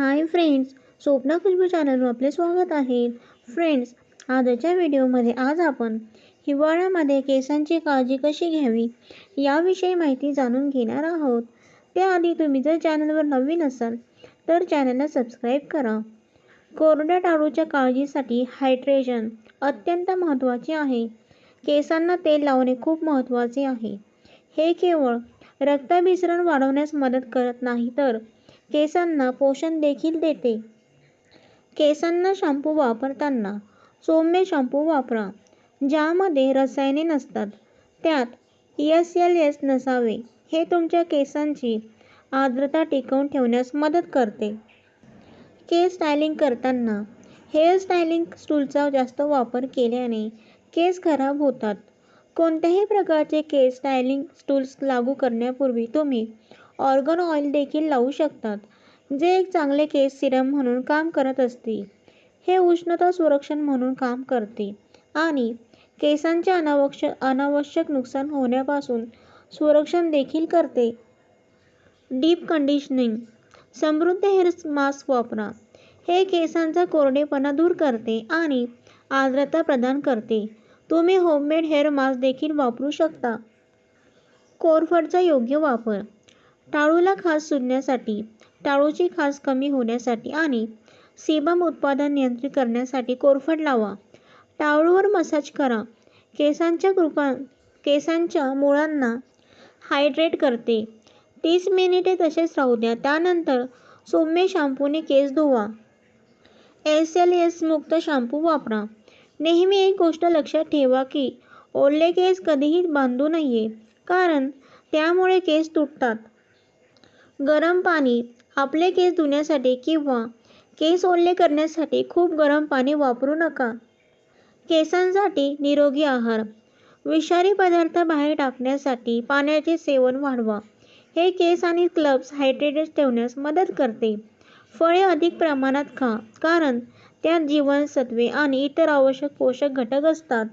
Hi friends Swapna Khushboo चॅनलवर आपले स्वागत आहे. फ्रेंड्स आजच्या व्हिडिओमध्ये आज आपण हिवाळ्यामध्ये केसांची काळजी कशी घ्यावी याविषयी माहिती जाणून घेणार आहोत. त्याआधी तुम्ही जर चॅनलवर नवीन असाल तर चॅनलला सबस्क्राईब करा. कोरड्या टाळूच्या काळजीसाठी हायड्रेशन अत्यंत महत्त्वाचे आहे. केसांना तेल लावणे खूप महत्त्वाचे आहे. हे केवळ रक्ताभिसरण वाढवण्यास मदत करत नाही तर केसांना पोषण देखील देते. केसांना शॅम्पू वापरताना सौम्य शॅम्पू वापरा ज्यामध्ये रसायने नसतात. त्यात एस एल एस नसावे हे तुमच्या केसांची आर्द्रता टिकवून ठेवण्यास मदत करते. केस स्टायलिंग करताना हेअर स्टायलिंग स्टूलचा जास्त वापर केल्याने केस खराब होतात. कोणत्याही प्रकारचे केस स्टायलिंग स्टूल्स लागू करण्यापूर्वी तुम्ही ऑर्गन ऑइल देखील लावू शकतात जे एक चांगले केस सिरम म्हणून काम करत असते. हे उष्णता संरक्षण म्हणून काम करते आणि केसांचे अनावश्यक अनावश्यक नुकसान होण्यापासून संरक्षण देखील करते. डीप कंडिशनिंग समृद्ध हेअर मास्क वापरा. हे केसांचा कोरडेपणा दूर करते आणि आर्द्रता प्रदान करते. तुम्ही होममेड हेअर मास्क देखील वापरू शकता. कोरफडचा योग्य वापर टाळूला खास सुटण्यासाठी टाळूची खास कमी होण्यासाठी आणि सीबम उत्पादन नियंत्रित करण्यासाठी कोरफड लावा. टाळूवर मसाज करा. केसांच्या कृपा केसांच्या मुळांना हायड्रेट करते. तीस मिनिटे तसेच राहू द्या. त्यानंतर सौम्य शॅम्पूने केस धुवा. एस एल एस मुक्त शॅम्पू वापरा. नेहमी एक गोष्ट लक्षात ठेवा की ओले केस कधीही बांधू नये कारण त्यामुळे केस तुटतात. गरम पाणी आपले केस धुण्यासाठी किंवा केस ओले करण्यासाठी खूप गरम पाणी वापरू नका. केसांसाठी निरोगी आहार. विषारी पदार्थ बाहेर टाकण्यासाठी पाण्याचे सेवन वाढवा. हे केस आणि क्लब्स हायड्रेटेड ठेवण्यास मदत करते. फळे अधिक प्रमाणात खा कारण त्यात जीवनसत्वे आणि इतर आवश्यक पोषक घटक असतात.